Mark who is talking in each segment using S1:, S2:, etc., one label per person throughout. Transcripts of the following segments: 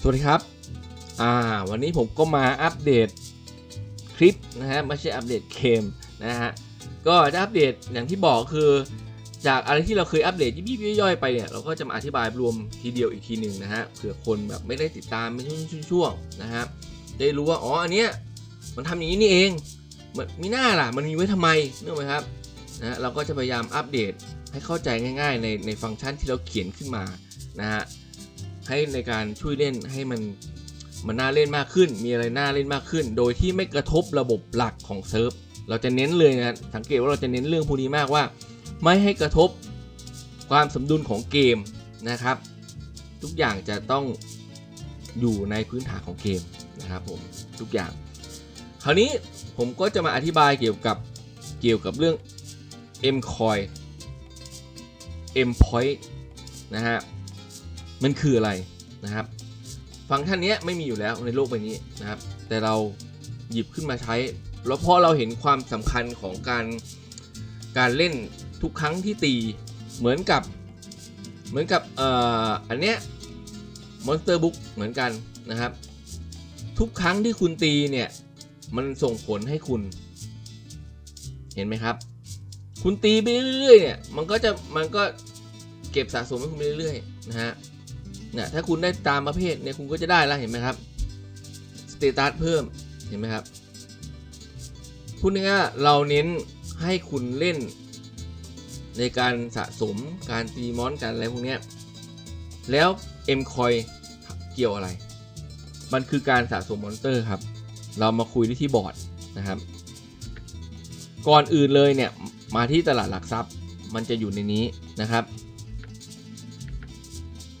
S1: สวัสดีครับ อ่า วันนี้ผมก็มาอัปเดตคลิปนะฮะ ไม่ใช่อัปเดตเกมนะฮะ ก็จะอัปเดตอย่างที่บอกคือ จากอะไรที่เราเคยอัปเดตยิบๆย่อยๆไปเนี่ย เราก็จะมาอธิบายรวมทีเดียวอีกทีหนึ่งนะฮะ เผื่อคนแบบไม่ได้ติดตามเป็นช่วงๆนะฮะ ได้รู้ว่า อ๋อ อันเนี้ย มันทำอย่างนี้นี่เอง มันมีหน้าล่ะ มันมีไว้ทำไมนึกออกไหมครับนะฮะเราก็จะพยายามอัปเดตให้เข้าใจง่าย ๆ ในในฟังก์ชันที่เราเขียนขึ้นมา นะฮะ ให้ในการช่วยเล่นให้มันมันน่าเล่นมากขึ้น มีอะไรน่าเล่นมากขึ้น โดยที่ไม่กระทบระบบหลักของเซิร์ฟ เราจะเน้นเลยนะสังเกตว่าเราจะเน้นเรื่องพวกนี้มากว่า ไม่ให้กระทบความสมดุลของเกมนะครับ ทุกอย่างจะต้องอยู่ในพื้นฐานของเกมนะครับผมทุกอย่าง คราวนี้ผมก็จะมาอธิบายเกี่ยวกับเกี่ยวกับเรื่อง M coin M point นะฮะ มันคืออะไรนะครับ ฟังก์ชันนี้ไม่มีอยู่แล้วในโลกใบนี้นะครับ แต่เราหยิบขึ้นมาใช้ แล้วพราะเราเห็นความสำคัญของการการเล่นทุกครั้งที่ตีเหมือนกับเหมือนกับเอ่ออันเนี้ย Monster Book เหมือนกันนะครับ ทุกครั้งที่คุณตีเนี่ยมันส่งผลให้คุณ เห็นไหมครับ คุณตีไปเรื่อยๆเนี่ยมันก็จะมันก็เก็บสะสมให้คุณไปเรื่อยๆนะฮะ เนี่ยถ้าคุณได้ตามประเภทเนี่ยคุณก็จะได้แล้วเห็นไหมครับสเตตัสเพิ่มเห็นไหมครับพูดง่ายๆเราเน้นให้คุณเล่นในการสะสมการตีมอนการอะไรพวกนี้แล้ว M c o i เกี่ยวอะไร มันคือการสะสมมอนสเตอร์ครับ เรามาคุยที่ที่บอร์ดนะครับ ก่อนอื่นเลยเนี่ย มาที่ตลาดหลักทรัพย์ มันจะอยู่ในนี้นะครับ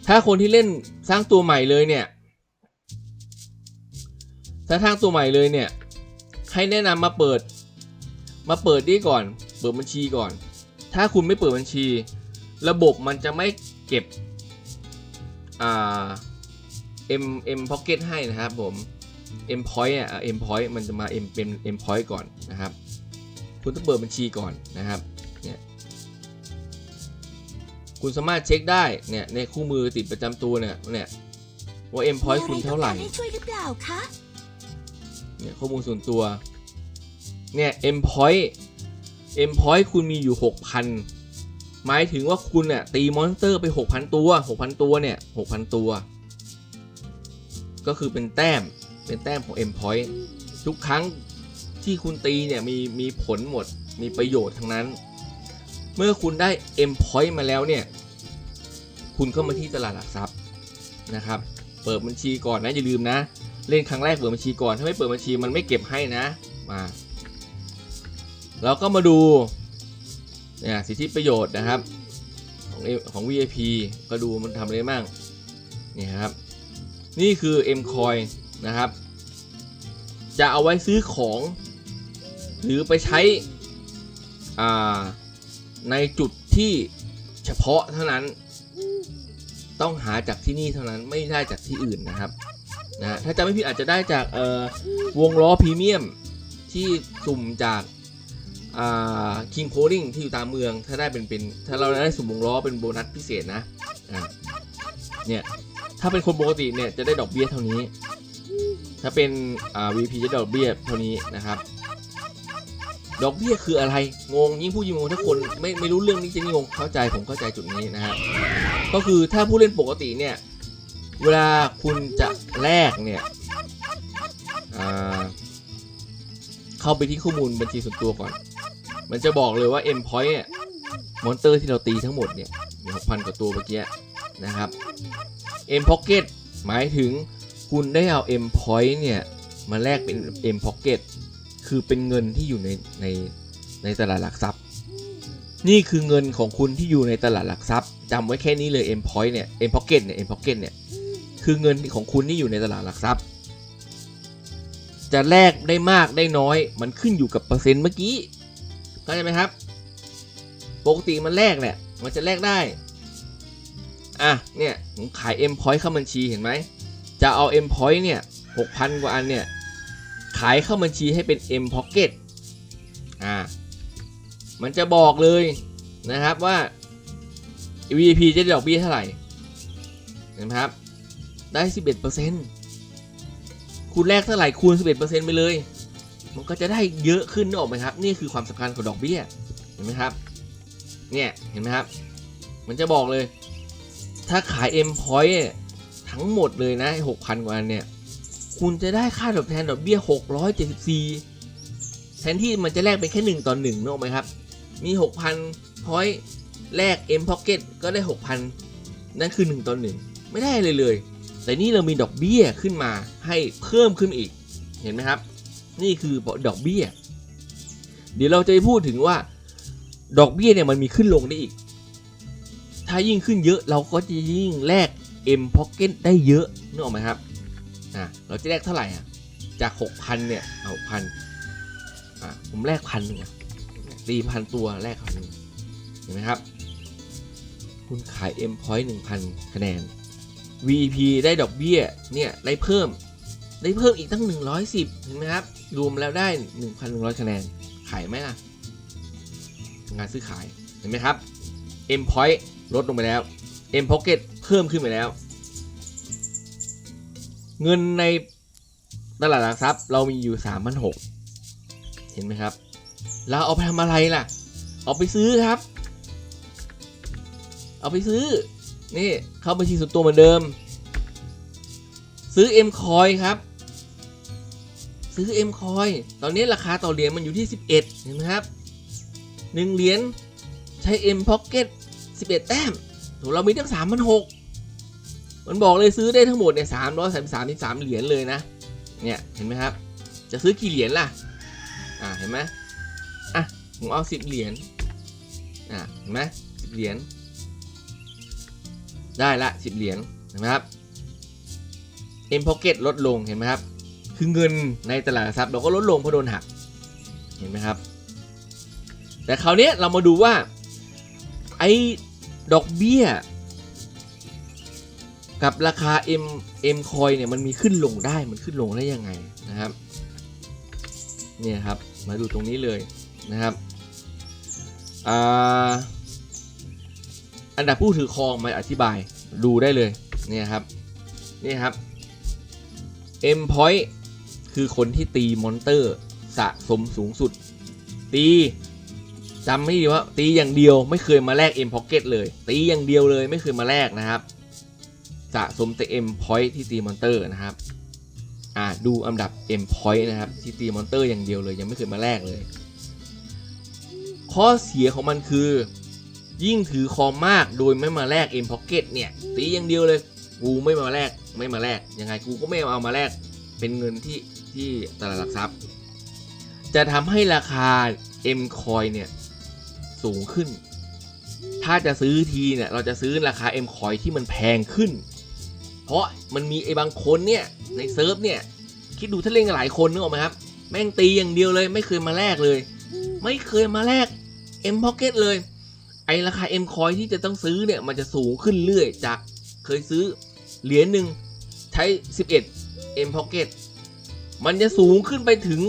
S1: ถ้าคนที่เล่นสร้างตัวใหม่เลยเนี่ย ถ้าสร้างตัวใหม่เลยเนี่ย ให้แนะนำมาเปิด มาเปิดนี่ก่อน เปิดบัญชีก่อน ถ้าคุณไม่เปิดบัญชี ระบบมันจะไม่เก็บอ่า M M Pocket ให้นะครับผม M Point อะ M Point มันจะมา M เป็น M Point ก่อนนะครับ คุณต้องเปิดบัญชีก่อนนะครับ คุณสามารถเช็คได้เนี่ยในคู่มือติดประจำตัวเนี่ยเนี่ยว่า M point คุณเท่าไหร่
S2: ให้ช่วยหรือเปล่าคะ
S1: เนี่ยข้อมูลส่วนตัวเนี่ย M point M point คุณมีอยู่ 6,000 หมายถึงว่าคุณเนี่ยตีมอนสเตอร์ไป 6,000 ตัว 6,000 ตัวเนี่ย6,000 ตัว ก็คือเป็นแต้มเป็นแต้มของ M point ทุกครั้งที่คุณตีเนี่ยมีมีผลหมดมีประโยชน์ทั้งนั้น เมื่อคุณได้ M point มาแล้วเนี่ย คุณก็มาที่ตลาดหลักทรัพย์นะครับ เปิดบัญชีก่อนนะอย่าลืมนะ เล่นครั้งแรกเปิดบัญชีก่อน ถ้าไม่เปิดบัญชีมันไม่เก็บให้นะ มาเราก็มาดูเนี่ยสิทธิประโยชน์นะครับ ของของ VIP ก็ดูมันทำอะไรบ้างนี่ครับ นี่คือ M coin นะครับ จะเอาไว้ซื้อของ หรือไปใช้อ่า ในจุดที่เฉพาะเท่านั้น ต้องหาจากที่นี่เท่านั้นไม่ได้จากที่อื่นนะครับนะถ้าจำไม่ผิดอาจจะได้จากเอ่อวงล้อพรีเมียมที่สุ่มจากอ่าคิงโคดิ้งที่อยู่ตามเมืองถ้าได้เป็นเป็นถ้าเราได้สุ่มวงล้อเป็นโบนัสพิเศษนะเนี่ยถ้าเป็นคนปกติเนี่ยจะได้ดอกเบี้ยเท่านี้ ถ้าเป็นอ่า VP จะได้ดอกเบี้ยเท่านี้นะครับ ดอกเบี้ยคืออะไร งงยิ่งผู้ยิงงงถ้าคนไม่ไม่รู้เรื่องนี้จะยิ่งงงเข้าใจผมเข้าใจจุดนี้นะฮะก็คือถ้าผู้เล่นปกติเนี่ย เวลาคุณจะแลกเนี่ยเข้าไปที่ข้อมูลบัญชีส่วนตัวก่อน มันจะบอกเลยว่า M point เนี่ยมอนเตอร์ที่เราตีทั้งหมดเนี่ยมีหกพันกว่าตัวเมื่อกี้นะครับ M pocket หมายถึงคุณได้เอา M point เนี่ย มาแลกเป็น M pocket คือเป็นเงินที่อยู่ในในในตลาดหลักทรัพย์ นี่คือเงินของคุณที่อยู่ในตลาดหลักทรัพย์จำไว้แค่นี้เลย M point เนี่ย M pocket เนี่ย M pocket เนี่ยคือเงินของคุณที่อยู่ในตลาดหลักทรัพย์ จะแลกได้มากได้น้อย มันขึ้นอยู่กับเปอร์เซ็นต์เมื่อกี้เข้าใจไหมครับ ปกติมันแลกเนี่ยมันจะแลกได้อะเนี่ยผมขาย M point เข้าบัญชีเห็นไหมจะเอา M point เนี่ย6,000 กว่าอันเนี่ย ขายเข้าบัญชีให้เป็น M pocket อ่า มันจะบอกเลยนะครับว่า VIP จะได้ดอกเบี้ยเท่าไหร่เห็นไหมครับ ได้ 11%คุณแลกเท่าไหร่คูณ 11%ไปเลย มันก็จะได้เยอะขึ้นนึกออกไหมครับ นี่คือความสำคัญของดอกเบี้ย เห็นไหมครับ เนี่ย เห็นไหมครับ มันจะบอกเลย ถ้าขาย M point ทั้งหมดเลยนะหกพันกว่าอันเนี่ย คุณจะได้ค่าตอบแทนดอกเบี้ย 674 แทนที่มันจะแลกเป็นแค่ 1 ต่อ1นึกออกไหมครับ มี 6,000 point แลก M pocket ก็ได้ 6,000 นั่นคือ 1 ต่อ 1 ไม่ได้เลยเลย แต่นี่เรามีดอกเบี้ยขึ้นมาให้เพิ่มขึ้นอีก เห็นไหมครับ นี่คือดอกเบี้ย เดี๋ยวเราจะไปพูดถึงว่า ดอกเบี้ยเนี่ยมันมีขึ้นลงได้อีก ถ้ายิ่งขึ้นเยอะเราก็จะยิ่งแลก M pocket ได้เยอะนึกออกไหมครับ อะเราจะแลกเท่าไหร่อะจาก6,000เนี่ยเอาพันอะผมแลกพันหนึ่งอะตีพันตัวแลกพันหนึ่งเห็นไหมครับ คุณขาย M point 1,000 คะแนน VP ได้ดอกเบี้ยเนี่ยได้เพิ่มได้เพิ่มอีกตั้ง 110เห็นไหมครับ รวมแล้วได้ 1,100 คะแนน ขายไหมล่ะ งานซื้อขาย เห็นไหมครับ M point ลดลงไปแล้ว M pocket เพิ่มขึ้นไปแล้ว เงินในตลาดหลักทรัพย์เรามีอยู่3 6 0 0เห็นไหมครับ เราเอาไปทำอะไรล่ะ เอาไปซื้อครับ เอาไปซื้อ นี่เข้าบัญชีส่วนตัวเหมือนเดิม ซื้อ M coin ครับ ซื้อ M coin ตอนนี้ราคาต่อเหรียญมันอยู่ที่ 11 เห็นไหมครับ1เหรียญใช้ M pocket 11 แต้มโหเรามีตั้ง3 6 0 0 มันบอกเลยซื้อได้ทั้งหมดเนี่ยสามร้อยสามสามสามเหรียญเลยนะ เนี่ยเห็นไหมครับ จะซื้อกี่เหรียญล่ะ อ่าเห็นไหมอะผมเอาสิบเหรียญ อ่าเห็นไหมสิบเหรียญ ได้ละสิบเหรียญเห็นไหมครับ M Pocket ลดลงเห็นไหมครับ คือเงินในตลาดทรัพย์เราก็ลดลงเพราะโดนหัก เห็นไหมครับ แต่คราวนี้เรามาดูว่าไอ้ดอกเบี้ย กับราคา M M coin เนี่ยมันมีขึ้นลงได้มันขึ้นลงได้ยังไงนะครับเนี่ยครับมาดูตรงนี้เลยนะครับอ่าอันดับผู้ถือครองมาอธิบายดูได้เลยเนี่ยครับนี่ครับ M point คือคนที่ตีมอนเตอร์สะสมสูงสุด ตีจำไม่ดีว่าตีอย่างเดียวไม่เคยมาแลก M pocket เลย ตีอย่างเดียวเลยไม่เคยมาแลกนะครับะสมแต่ M point ที่ตีมอนเตอร์นะครับอ่าดูอันดับ M point นะครับที่ตีมอนเตอร์อย่างเดียวเลยยังไม่เคยมาแลกเลย ข้อเสียของมันคือ ยิ่งถือคอมมากโดยไม่มาแลก M pocket เนี่ยตีอย่างเดียวเลยกูไม่มาแลกไม่มาแลกยังไงกูก็ไม่เอามาแลกเป็นเงินที่ที่ตลาดหลักทรัพย์ จะทำให้ราคา M coin เนี่ยสูงขึ้น ถ้าจะซื้อทีเนี่ยเราจะซื้อราคา M coin ที่มันแพงขึ้น เพราะมันมีไอ้บางคนเนี่ยในเซิร์ฟเนี่ยคิดดูถ้าเล่นกันหลายคนนึกออกไหมครับ แม่งตีอย่างเดียวเลยไม่เคยมาแลกเลย ไม่เคยมาแลก M pocket เลย ไอราคา M coin ที่จะต้องซื้อเนี่ยมันจะสูงขึ้นเรื่อยจากเคยซื้อเหรียญหนึ่งใช้ 11 M pocket มันจะสูงขึ้นไปถึง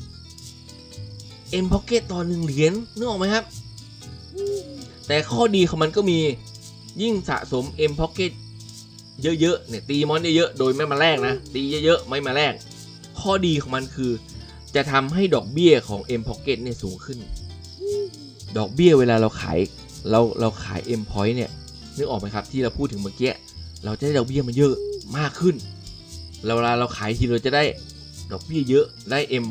S1: 200 M pocket ต่อหนึ่งเหรียญนึกออกไหมครับ แต่ข้อดีของมันก็มียิ่งสะสม M pocket เยอะๆเนี่ยตีมอนเยอะๆโดยไม่มาแลกนะตีเยอะๆไม่มาแลกข้อดีของมันคือ จะทำให้ดอกเบี้ยของ M pocket เนี่ยสูงขึ้น ดอกเบี้ยเวลาเราขายเราเราขาย M point เนี่ยนึกออกไหมครับที่เราพูดถึงเมื่อกี้เราจะได้ดอกเบี้ยมันเยอะมากขึ้นเราเวลาเราขายทีเราจะได้ดอกเบี้ยเยอะได้ M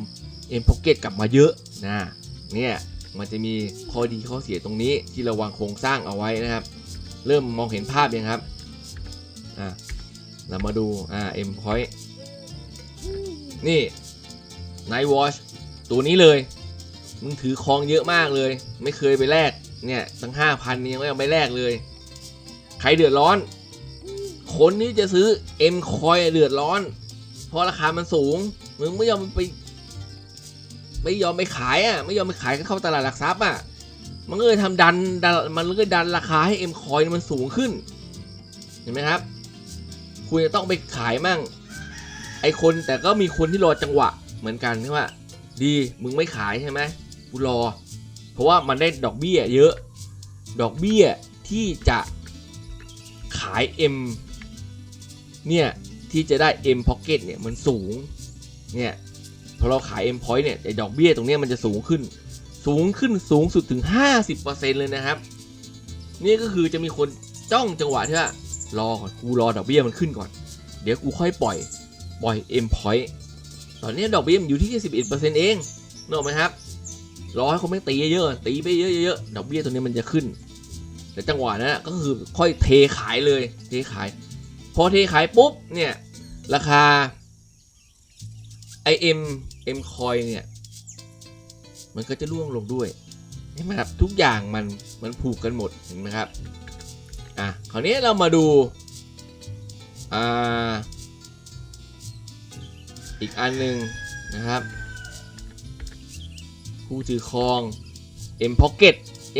S1: M pocket กลับมาเยอะนะเนี่ยมันจะมีข้อดีข้อเสียตรงนี้ที่เราวางโครงสร้างเอาไว้นะครับ เริ่มมองเห็นภาพยังครับ อะเรามาดูอ่า M point นี่ Night Watch ตัวนี้เลย มึงถือคองเยอะมากเลย ไม่เคยไปแลกเนี่ยตั้งห้าพันยังไม่เอาไปแลกเลย ใครเดือดร้อน คนนี้จะซื้อ M coin เดือดร้อน เพราะราคามันสูง มึงไม่ยอมไป ไม่ยอมไปขายอะ ไม่ยอมไปขายก็เข้าตลาดหลักทรัพย์อะ มันก็เลยทำดันดัน มันก็เลยดันราคาให้ M coin มันสูงขึ้น เห็นไหมครับ คุณจะต้องไปขายมั่ง ไอคนแต่ก็มีคนที่รอจังหวะเหมือนกันที่ว่า ดีมึงไม่ขายใช่ไหมกูรอ เพราะว่ามันได้ดอกเบี้ยเยอะ ดอกเบี้ยที่จะขาย M เนี่ย ที่จะได้ M Pocket เนี่ยมันสูง เนี่ยพอเราขาย M Point เนี่ยไอดอกเบี้ยตรงนี้มันจะสูงขึ้น สูงขึ้นสูงสุดถึง 50%เลยนะครับ นี่ก็คือจะมีคนจ้องจังหวะที่ว่า รอก่อนกูรอดอกเบี้ยมันขึ้นก่อน เดี๋ยวกูค่อยปล่อย ปล่อย M Point ตอนนี้ดอกเบี้ยมันอยู่ที่11%เองนึกออกไหมครับ รอให้คนไม่ตีเยอะๆตีไปเยอะๆดอกเบี้ยตัวนี้มันจะขึ้น แต่จังหวะนั้นก็คือค่อยเทขายเลย เทขาย พอเทขายปุ๊บเนี่ย ราคา IM M coin เนี่ย มันก็จะร่วงลงด้วยเห็นไหมครับทุกอย่างมันมันผูกกันหมดเห็นไหมครับ อะคราวนี้เรามาดูอ่าอีกอันหนึ่งนะครับ ผู้ถือครอง M Pocket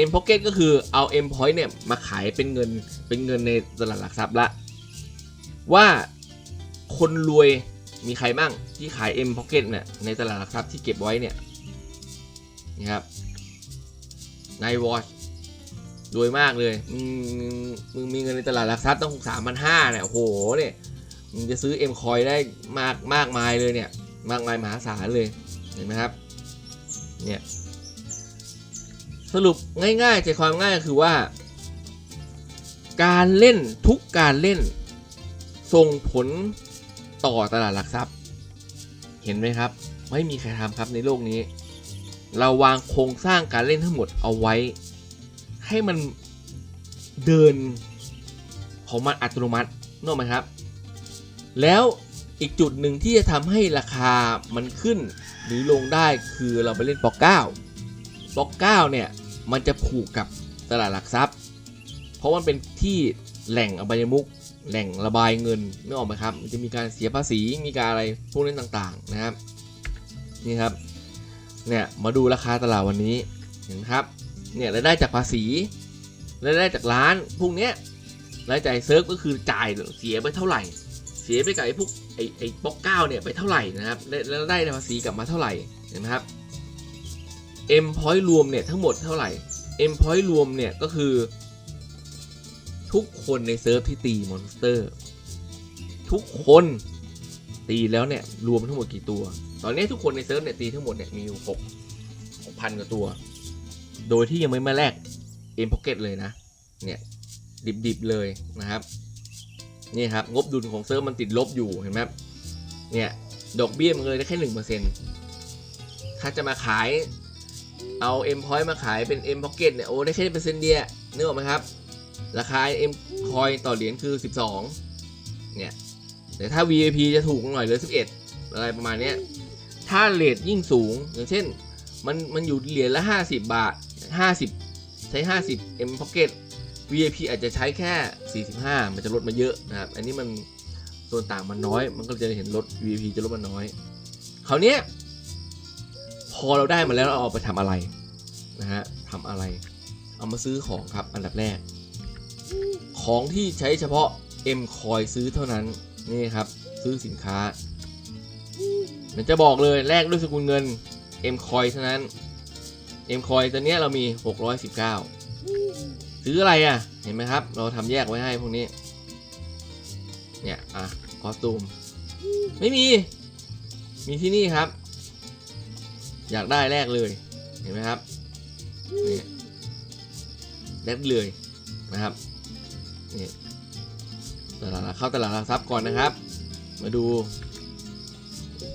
S1: M Pocket ก็คือเอา M Point เนี่ยมาขายเป็นเงินเป็นเงินในตลาดหลักทรัพย์ละว่าคนรวยมีใครบ้างที่ขาย M Pocket เนี่ยในตลาดหลักทรัพย์ที่เก็บไว้เนี่ยนี่ครับนายวอช รวยมากเลยมึงมึงมีเงินในตลาดหลักทรัพย์ต้องสามพันห้าเนี่ยโอ้โหเนี่ยมึงจะซื้อ M Coin ได้มากมากมายเลยเนี่ย มากมายมหาศาลเลยเห็นไหมครับเนี่ยสรุปง่ายๆใจความง่ายก็คือว่า การเล่นทุกการเล่น ส่งผลต่อตลาดหลักทรัพย์ เห็นไหมครับ ไม่มีใครทำครับในโลกนี้ เราวางโครงสร้างการเล่นทั้งหมดเอาไว้ ให้มันเดินของมันอัตโนมัตินึกออกไหมครับ แล้วอีกจุดหนึ่งที่จะทำให้ราคามันขึ้นหรือลงได้คือเราไปเล่นปอกเก้าปอกเก้าเนี่ย มันจะผูกกับตลาดหลักทรัพย์ เพราะมันเป็นที่แหล่งอบายมุกแหล่งระบายเงินนึกออกไหมครับมันจะมีการเสียภาษีมีการอะไรพวกนี้ต่างๆนะครับนี่ครับเนี่ยมาดูราคาตลาดวันนี้เห็นไหมครับ เนี่ยรายได้จากภาษีรายได้จากร้านพวกเนี้ยรายจ่ายเซิร์ฟก็คือจ่ายเสียไปเท่าไหร่ เสียไปกับไอ้พวกไอ้ไอ้บล็อกเก้าเนี่ยไปเท่าไหร่นะครับและแล้วได้ภาษีกลับมาเท่าไหร่เห็นไหมครับ M point รวมเนี่ยทั้งหมดเท่าไหร่ M point รวมเนี่ยก็คือ ทุกคนในเซิร์ฟที่ตีมอนสเตอร์ทุกคนตีแล้วเนี่ยรวมทั้งหมดกี่ตัว ตอนนี้ทุกคนในเซิร์ฟเนี่ยตีทั้งหมดเนี่ยมีอยู่หกหกพันกว่าตัว โดยที่ยังไม่มาแลก M Pocket เลยนะ เนี่ย ดิบๆเลยนะครับ นี่ครับ งบดุลของเซิร์ฟมันติดลบอยู่เห็นไหมเนี่ย ดอกเบี้ยมันเลยได้แค่หนึ่งเปอร์เซ็นต์ถ้าจะมาขายเอา M Point มาขายเป็น M Pocket เนี่ยโอ้ได้แค่เปอร์เซ็นต์เดียวนึกออกไหมครับ ราคา M Coin ต่อเหรียญคือ 12 เนี่ยแต่ถ้า VIP จะถูกหน่อยเหลือ11 อะไรประมาณนี้ถ้าเรทยิ่งสูงอย่างเช่น มันมันอยู่เหรียญละ 50 บาท 50 ใช้ 50 M Pocket VIP อาจจะใช้แค่ 45 มันจะลดมาเยอะนะครับ อันนี้มันส่วนต่างมันน้อย มันก็จะเห็นลด VIP จะลดมาน้อย คราวนี้พอเราได้มาแล้วเราเอาไปทำอะไรนะฮะทำอะไร เอามาซื้อของครับอันดับแรก ของที่ใช้เฉพาะ M Coin ซื้อเท่านั้น นี่ครับ ซื้อสินค้า มันจะบอกเลยแลกด้วยสกุลเงิน M Coin เท่านั้น M Coin ตัวเนี้ยเรามี 619 ซื้ออะไรอะ เห็นไหมครับ เราทำแยกไว้ให้พวกนี้ เนี่ย อะ คอสตูม ไม่มี มีที่นี่ครับ อยากได้แลกเลย เห็นไหมครับ นี่แลกเลยนะครับนี่ตลาดเข้าตลาดหลักทรัพย์ก่อนนะครับ มาดู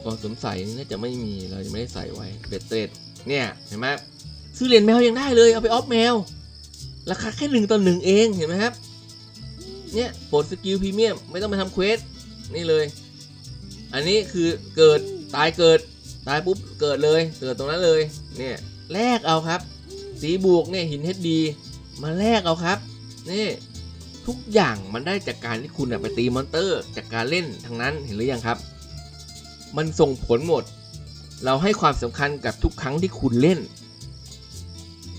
S1: กรณ์สวมใส่นี่น่าจะไม่มีเราจะไม่ได้ใส่ไว้เบ็ดเตร็ดเนี่ย เห็นไหม ซื้อเหรียญแมวยังได้เลยเอาไปออฟแมว ราคาแค่หนึ่งต่อหนึ่งเองเห็นไหมครับ เนี่ยปลดสกิลพรีเมียมไม่ต้องไปทำเควสนี่เลย อันนี้คือเกิดตายเกิดตายปุ๊บเกิดเลยเกิดตรงนั้นเลยเนี่ยแลกเอาครับ สีบวกเนี่ยหินเฮดดีมาแลกเอาครับนี่ทุกอย่างมันได้จากการที่คุณไปตีมอนเตอร์ จากการเล่นทั้งนั้นเห็นหรือยังครับ มันส่งผลหมด เราให้ความสำคัญกับทุกครั้งที่คุณเล่น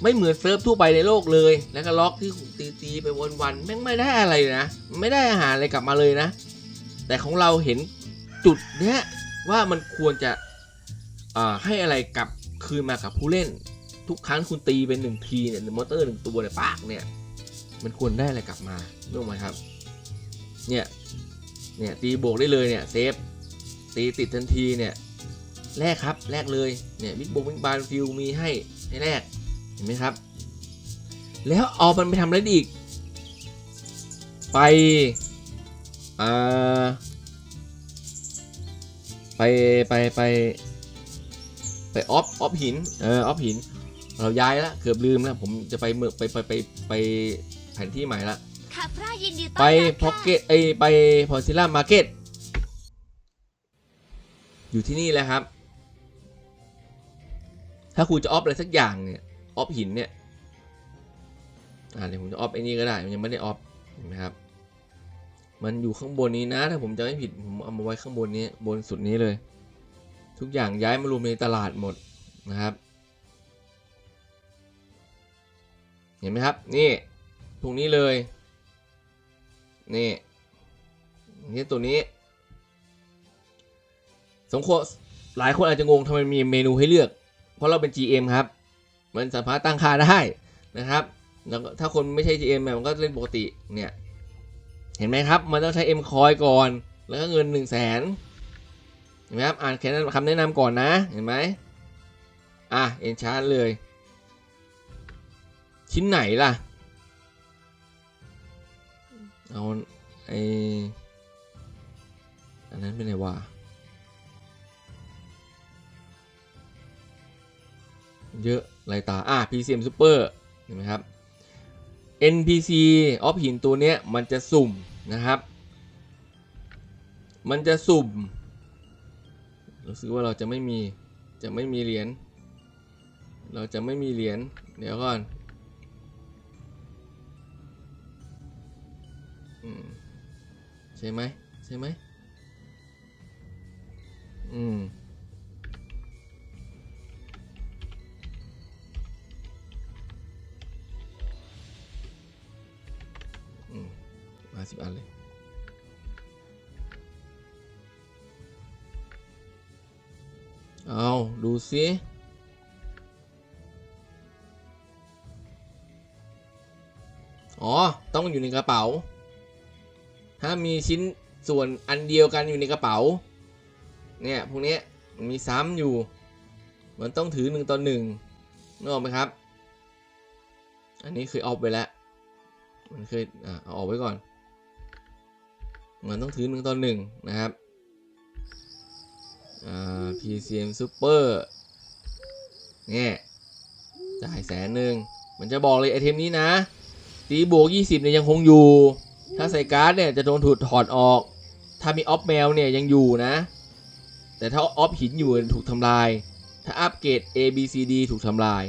S1: ไม่เหมือนเซิร์ฟทั่วไปในโลกเลย แล้วก็ล็อกที่ตีตีไปวันๆแม่งไม่ได้อะไรเลยนะ ไม่ได้อาหารอะไรกลับมาเลยนะ แต่ของเราเห็นจุดเนี้ยว่ามันควรจะให้อะไรกลับคืนมากับผู้เล่น ทุกครั้งคุณตีเป็นหนึ่งทีเนี่ยหนึ่งมอเตอร์หนึ่งตัวเนี่ยปากเนี่ย มันควรได้อะไรกลับมารู้ไหมครับ เนี่ย เนี่ยตีโบกได้เลยเนี่ยเซฟตีติดทันทีเนี่ยแลกครับแลกเลยเนี่ยบิ๊กบงบิ๊กบานฟิลมีให้ให้แลก ห็นไหมครับ แล้วเอามันไปทำอะไรได้อีก ไปอ่าไปไปไปไปออฟออฟหินเออออฟหิน เราย้ายแล้วเกือบลืมแล้วผมจะไปเมืองไปไปไปไปแผนที่ใหม่ละ
S2: ค่ะพระยินดีต้อน
S1: ไป
S2: รับ
S1: พ็อก
S2: ค่ะ
S1: เก็ตไอยไปพอซิล่ามาร์เก็ตอยู่ที่นี่แหละครับ ถ้าคุณจะออฟอะไรสักอย่างเนี่ย ออฟหินเนี่ยอ่าเดี๋ยวผมจะออฟไอ้นี่ก็ได้มันยังไม่ได้ออฟเห็นไหมครับ มันอยู่ข้างบนนี้นะ ถ้าผมจำไม่ผิดผมเอามาไว้ข้างบนนี้บนสุดนี้เลย ทุกอย่างย้ายมารวมในตลาดหมดนะครับ เห็นไหมครับนี่พวกนี้เลยนี่นี่ตัวนี้สมครหลายคนอาจจะงงทำไมมีเมนูให้เลือก เพราะเราเป็น GM ครับ มันสามารถตั้งค่าได้นะครับแล้วถ้าคนไม่ใช่ GM เนี่ยมันก็เล่นปกติเนี่ย เห็นไหมครับ มันต้องใช้ M คอยก่อน แล้วก็เงิน 1 0 0 0 0แสนเห็นไหมครับ อ่านแค่นั้นคำแนะนำก่อนนะ เห็นไหมอะ เอ็นชาร์เลย ชิ้นไหนล่ะ เอาไออันนั้นเป็นไงวะเยอะ ลายตาอะ PCM Super เห็นไหมครับ NPC ออฟหินตัวเนี้ยมันจะสุ่มนะครับ มันจะสุ่ม รู้สึกว่าเราจะไม่มี จะไม่มีเหรียญ เราจะไม่มีเหรียญ เดี๋ยวก่อนอืมใช่ไหมใช่ไหมอืมาสิบอันเลยเอาดูสิอ๋อ ต้องอยู่ในกระเป๋า ถ้ามีชิ้นส่วนอันเดียวกันอยู่ในกระเป๋า เนี่ย พวกนี้มันมีซ้ำอยู่ มันต้องถือหนึ่งต่อหนึ่งนึกออกไหมครับ อันนี้เคยออฟไปแล้ว มันเคยอ่าเอาออกไว้ก่อน มันต้องถือหนึ่งต่อหนึ่งนะครับอ่า PCM Super เนี่ยจ่ายแสนหนึ่งมันจะบอกเลยไอเทมนี้นะ ตีบวก 20เนี่ยยังคงอยู่ ถ้าใส่การ์ดเนี่ยจะโดนถูกถอดออก ถ้ามีออฟแมวเนี่ยยังอยู่นะ แต่ถ้าออฟหินอยู่ถูกทำลาย ถ้าอัปเกรด A B C D ถูกทำลาย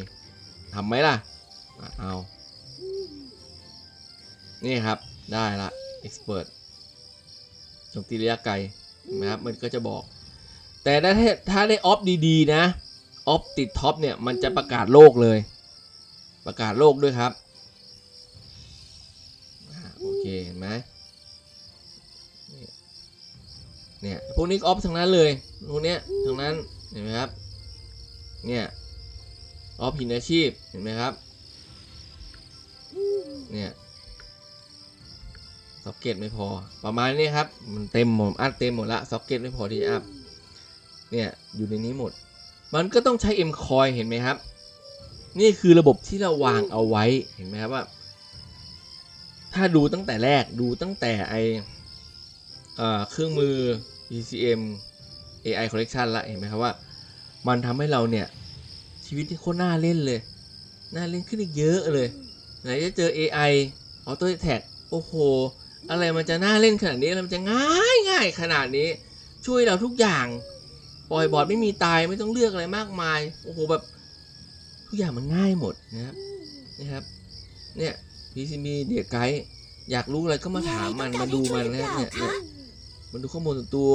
S1: ทำไหมล่ะ เอา นี่ครับได้ละ Expert โจมตีระยะไกลนไหมครับมันก็จะบอก แต่ถ้าถ้าได้ออฟดีๆนะออฟติดท็อปเนี่ยมันจะประกาศโลกเลย ประกาศโลกด้วยครับอโอเคเห็นไหมเนี่ยพวกนี้ออฟทั้งนั้นเลยพวกเนี้ยทั้งนั้นเห็นไหมครับเนี่ยออฟหินอาชีพเห็นไหมครับเนี่ย ซ็อกเก็ตไม่พอ ประมาณนี้ครับ มันเต็มหมดอัดเต็มหมดละซ็อกเก็ตไม่พอที่จะอัพเนี่ยอยู่ในนี้หมด มันก็ต้องใช้ M coin เห็นไหมครับ นี่คือระบบที่เราวางเอาไว้เห็นไหมครับว่า ถ้าดูตั้งแต่แรกดูตั้งแต่ไอเครื่องมือ PCM AI Collection ละเห็นไหมครับว่า มันทำให้เราเนี่ย ชีวิตที่โคตรน่าเล่นเลย น่าเล่นขึ้นอีกเยอะเลย ไหนจะเจอ AI Auto Attack โอ้โห อะไรมันจะน่าเล่นขนาดนี้แล้วมันจะง่ายง่ายขนาดนี้ ช่วยเราทุกอย่างปล่อยบอร์ดไม่มีตายไม่ต้องเลือกอะไรมากมายโอ้โหแบบทุกอย่างมันง่ายหมดนะครับนะครับ เนี่ย PCB เดียไกด์อยากรู้อะไรก็มาถามมันมาดูมันนะครับเนี่ยเนี่ยมันดูข้อมูลส่วนตัว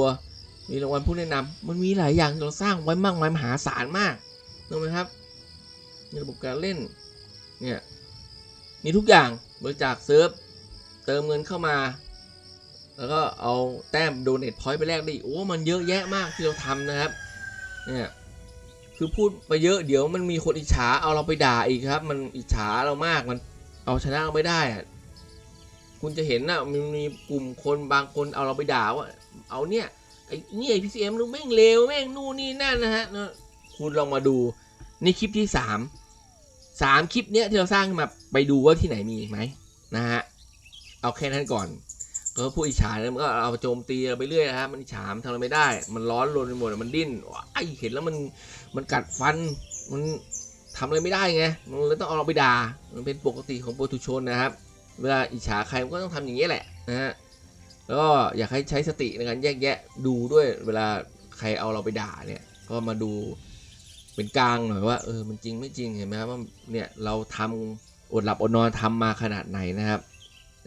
S1: มีรางวัลผู้แนะนำมันมีหลายอย่างที่เราสร้างไว้มากมายมหาศาลมากรู้ไหมครับในระบบการเล่นเนี่ยมีทุกอย่างบริจาคเซิร์ฟ เติมเงินเข้ามา แล้วก็เอาแต้มโดเนทพอยต์ไปแลกได้อีกโอ้มันเยอะแยะมากที่เราทำนะครับเนี่ยคือพูดไปเยอะเดี๋ยวมันมีคนอิจฉาเอาเราไปด่าอีกครับ มันอิจฉาเรามากมันเอาชนะเราไม่ได้อะคุณจะเห็นนะมันมีกลุ่มคนบางคนเอาเราไปด่าว่า เอาเนี่ยไอ้เนี่ยพีซีเอ็มลูกแม่งเลวแม่งนู่นนี่นั่นนะฮะคุณลองมาดูนี่คลิปที่สามสามคลิปเนี้ยที่เราสร้างขึ้นมาไปดูว่าที่ไหนมีไหมนะฮะ เอาแค่นั้นก่อนก็ผู้อิจฉาเนี่ยมันก็เอาโจมตีเราไปเรื่อยนะครับมันอิจฉามนทำอะไรไม่ได้ มันร้อนรนไปหมดมันดิ้นว้ายเห็นแล้วมันมันกัดฟันมันทำอะไรไม่ได้ไงมันเลยต้องเอาเราไปด่ามันเป็นปกติของปุถุชนนะครับ เวลาอิจฉาใครมันก็ต้องทำอย่างนี้แหละนะฮะแล้วก็อยากให้ใช้สติในการแยกแยะดูด้วยเวลาใครเอาเราไปด่าเนี่ยก็มาดูเป็นกลางหน่อยว่าเออมันจริงไม่จริงเห็นไหมครับว่าเนี่ยเราทำอดหลับอดนอนทำมาขนาดไหนนะครับ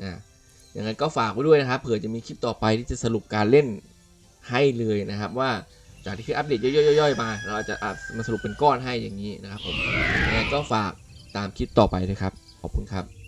S1: อ่าอย่างนั้นก็ฝากไว้ด้วยนะครับเผื่อจะมีคลิปต่อไปที่จะสรุปการเล่นให้เลยนะครับว่าจากที่คืออัปเดตย่อยๆมาเราจะอาจมาสรุปเป็นก้อนให้อย่างนี้นะครับผมยังไงก็ฝากตามคลิปต่อไปนะครับ ขอบคุณครับ